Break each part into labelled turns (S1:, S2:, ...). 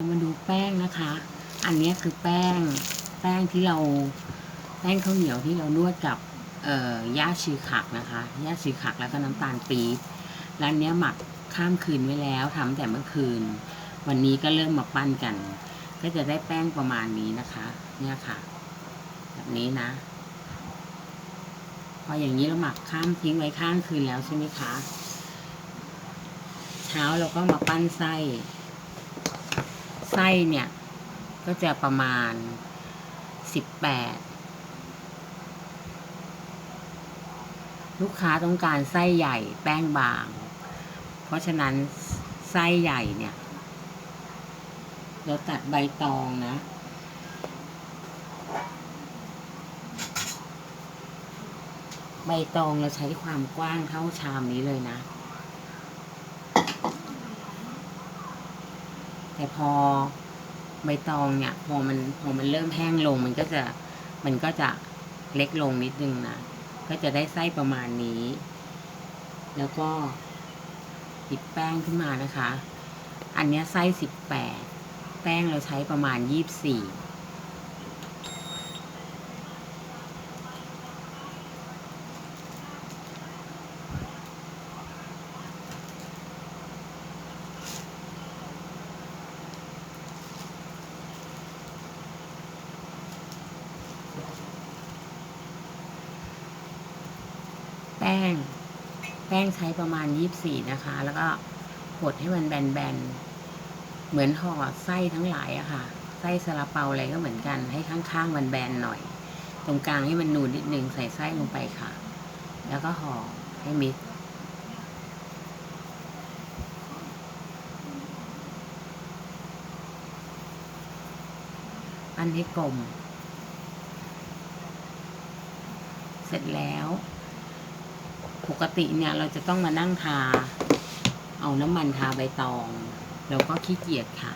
S1: มาดูแป้งนะคะ อันนี้คือแป้ง แป้งที่เรา แป้งข้าวเหนียวที่เรานวดกับเอ่อย่าชีขักนะคะ ย่าชีขักแล้วก็น้ำตาลปี๊บร้านเนี้ยหมักข้ามคืนไว้แล้วทำแต่เมื่อคืน วันนี้ก็เริ่มมาปั้นกัน ก็จะได้แป้งประมาณนี้นะคะ เนี่ยค่ะ แบบนี้นะ พออย่างนี้เราหมักข้ามทิ้งไว้ข้างคืนแล้วใช่ไหมคะ เช้าเราก็มาปั้นไส้ ไส้เนี่ย ก็จะประมาณสิบแปดลูกค้าต้องการไส้ใหญ่แป้งบาง เพราะฉะนั้นไส้ใหญ่เนี่ย เราตัดใบตองนะ ใบตองเราใช้ความกว้างเท่าชามนี้เลยนะ แต่พอใบตองเนี่ย พอมันพอมันเริ่มแห้งลง มันก็จะมันก็จะเล็กลงนิดนึงนะ ก็จะได้ไส้ประมาณนี้ แล้วก็หยิบแป้งขึ้นมานะคะ อันเนี้ยไส้สิบแปดแป้งเราใช้ประมาณยี่สิบสี่ ป้ง แป้งใช้ประมาณยี่บสี่นะคะ แล้วก็กดให้มันแบนๆ เหมือนห่อไส้ทั้งหลายอะค่ะ ไส้ซาลาเปาอะไรก็เหมือนกัน ให้ข้างๆมันแบนหน่อย ตรงกลางให้มันนูนนิดนึงใส่ไส้ลงไปค่ะ แล้วก็ห่อให้มิดอันให้กลม เสร็จแล้ว ปกติเนี่ยเราจะต้องมานั่งทา เอาน้ำมันทาใบตองเราก็ขี้เกียจค่ะ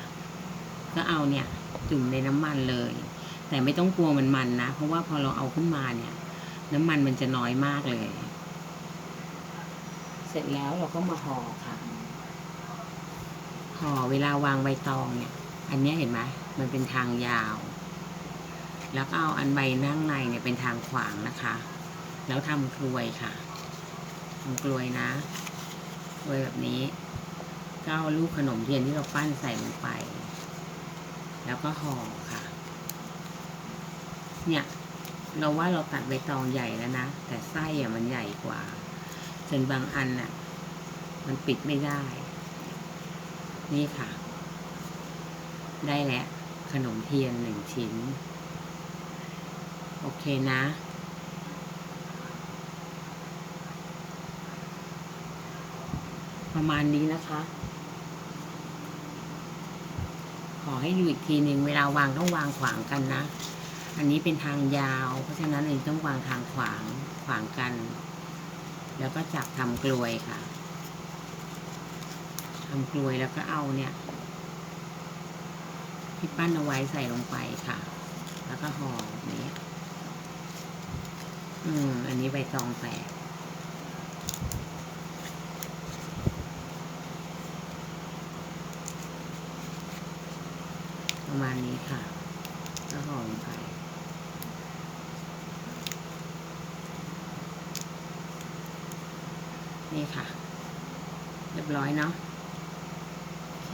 S1: ก็เอาเนี่ยจุ่มในน้ำมันเลย แต่ไม่ต้องกลัวมันมันนะ เพราะว่าพอเราเอาขึ้นมาเนี่ย น้ำมันมันจะน้อยมากเลย เสร็จแล้วเราก็มาห่อค่ะห่อเวลาวางใบตองเนี่ย อันนี้เห็นไหมมันเป็นทางยาว แล้วก็เอาอันใบนั่งในเนี่ยเป็นทางขวางนะคะ แล้วทำกลวยค่ะ ทำกลวยนะกลวยแบบนี้ก็เอาลูกขนมเทียนที่เราปั้นใส่ลงไป แล้วก็ห่อค่ะ เนี่ย เราว่าเราตัดใบตองใหญ่แล้วนะ แต่ไส้อะมันใหญ่กว่าจนบางอันน่ะ มันปิดไม่ได้ นี่ค่ะ ได้แล้วขนมเทียนหนึ่งชิ้น โอเคนะ ประมาณนี้นะคะ ขอให้ดูอีกทีหนึ่งเวลาวางต้องวางขวางกันนะ อันนี้เป็นทางยาว เพราะฉะนั้นอันนี้ต้องวางทางขวางขวางกัน แล้วก็จับทำกลวยค่ะทำกลวยแล้วก็เอาเนี่ยที่ปั้นเอาไว้ใส่ลงไปค่ะ แล้วก็ห่อแบบนี้ อืม อันนี้ใบตองแตก ประมาณนี้ค่ะแล้วห่อลงไปนี่ค่ะ เรียบร้อยเนาะโอเค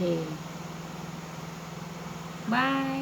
S1: บาย